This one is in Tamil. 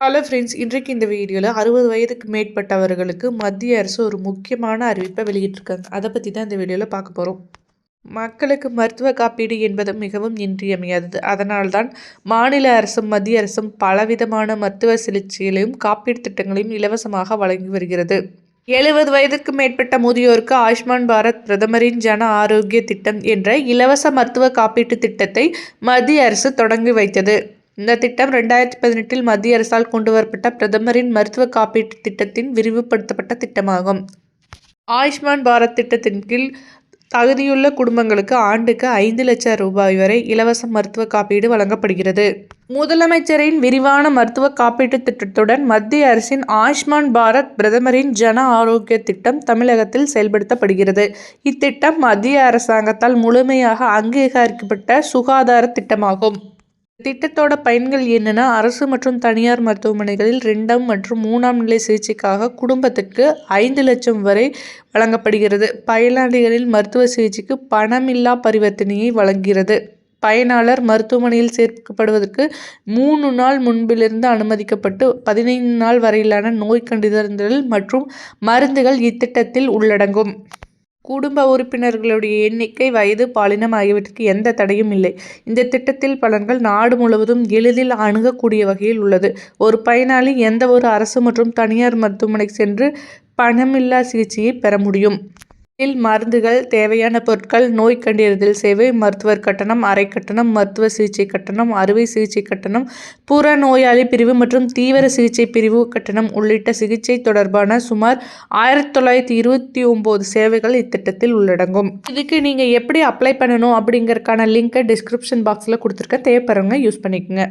ஹலோ ஃப்ரெண்ட்ஸ் இன்றைக்கு இந்த வீடியோவில் அறுபது வயதுக்கு மேற்பட்டவர்களுக்கு மத்திய அரசு ஒரு முக்கியமான அறிவிப்பை வெளியிட்டிருக்காங்க. அதை பற்றி தான் இந்த வீடியோவில் பார்க்க போகிறோம் மக்களுக்கு மருத்துவ காப்பீடு என்பது மிகவும் இன்றியமையாதது. அதனால்தான் மாநில அரசும் மத்திய அரசும் பலவிதமான மருத்துவ சிகிச்சைகளையும் காப்பீடு திட்டங்களையும் இலவசமாக வழங்கி வருகிறது. எழுபது வயதுக்கு மேற்பட்ட முதியோருக்கு ஆயுஷ்மான் பாரத் பிரதமரின் ஜன ஆரோக்கிய திட்டம் என்ற இலவச மருத்துவ காப்பீட்டு திட்டத்தை மத்திய அரசு தொடங்கி வைத்தது. இந்த திட்டம் ரெண்டாயிரத்தி பதினெட்டில் மத்திய அரசால் கொண்டு வரப்பட்ட பிரதமரின் மருத்துவ காப்பீட்டு திட்டத்தின் விரிவுபடுத்தப்பட்ட திட்டமாகும். ஆயுஷ்மான் பாரத் திட்டத்தின் கீழ் தகுதியுள்ள குடும்பங்களுக்கு ஆண்டுக்கு ஐந்து லட்சம் ரூபாய் வரை இலவச மருத்துவ காப்பீடு வழங்கப்படுகிறது. முதலமைச்சரின் விரிவான மருத்துவ காப்பீட்டு திட்டத்துடன் மத்திய அரசின் ஆயுஷ்மான் பாரத் பிரதமரின் ஜன ஆரோக்கிய திட்டம் தமிழகத்தில் செயல்படுத்தப்படுகிறது. இத்திட்டம் மத்திய அரசாங்கத்தால் முழுமையாக அங்கீகரிக்கப்பட்ட சுகாதார திட்டமாகும். திட்டத்தோட பயன்கள் என்னென்னா அரசு மற்றும் தனியார் மருத்துவமனைகளில் ரெண்டாம் மற்றும் மூணாம் நிலை சிகிச்சைக்காக குடும்பத்திற்கு ஐந்து லட்சம் வரை வழங்கப்படுகிறது. பயனாளிகளில் மருத்துவ சிகிச்சைக்கு பணமில்லா பரிவர்த்தனையை வழங்குகிறது. பயனாளர் மருத்துவமனையில் சேர்க்கப்படுவதற்கு மூணு நாள் முன்பிலிருந்து அனுமதிக்கப்பட்டு பதினைந்து நாள் வரையிலான நோய் கண்டறிதல் மற்றும் மருந்துகள் இத்திட்டத்தில் உள்ளடங்கும். குடும்ப உறுப்பினர்களுடைய எண்ணிக்கை வயது பாலினம் ஆகியவற்றுக்கு எந்த தடையும் இல்லை. இந்த திட்டத்தில் பலன்கள் நாடு முழுவதும் எளிதில் அணுகக்கூடிய வகையில் உள்ளது. ஒரு பயனாளி எந்த ஒரு அரசு மற்றும் தனியார் மருத்துவமனை சென்று பணமில்லா சிகிச்சையை பெற முடியும். இதில் மருந்துகள் தேவையான பொருட்கள் நோய் கண்டறிதல் சேவை மருத்துவர் கட்டணம் அறை கட்டணம் மருத்துவ சிகிச்சை கட்டணம் அறுவை சிகிச்சை கட்டணம் புற நோயாளி பிரிவு மற்றும் தீவிர சிகிச்சை பிரிவு கட்டணம் உள்ளிட்ட சிகிச்சை தொடர்பான சுமார் ஆயிரத்தி தொள்ளாயிரத்தி இருபத்தி ஒம்பது சேவைகள் இத்திட்டத்தில் உள்ளடங்கும். இதுக்கு நீங்கள் எப்படி அப்ளை பண்ணணும் அப்படிங்கறக்கான லிங்கை டிஸ்கிரிப்ஷன் பாக்ஸில் கொடுத்துருக்கேன். தேவைப்படுறவங்க யூஸ் பண்ணிக்கோங்க.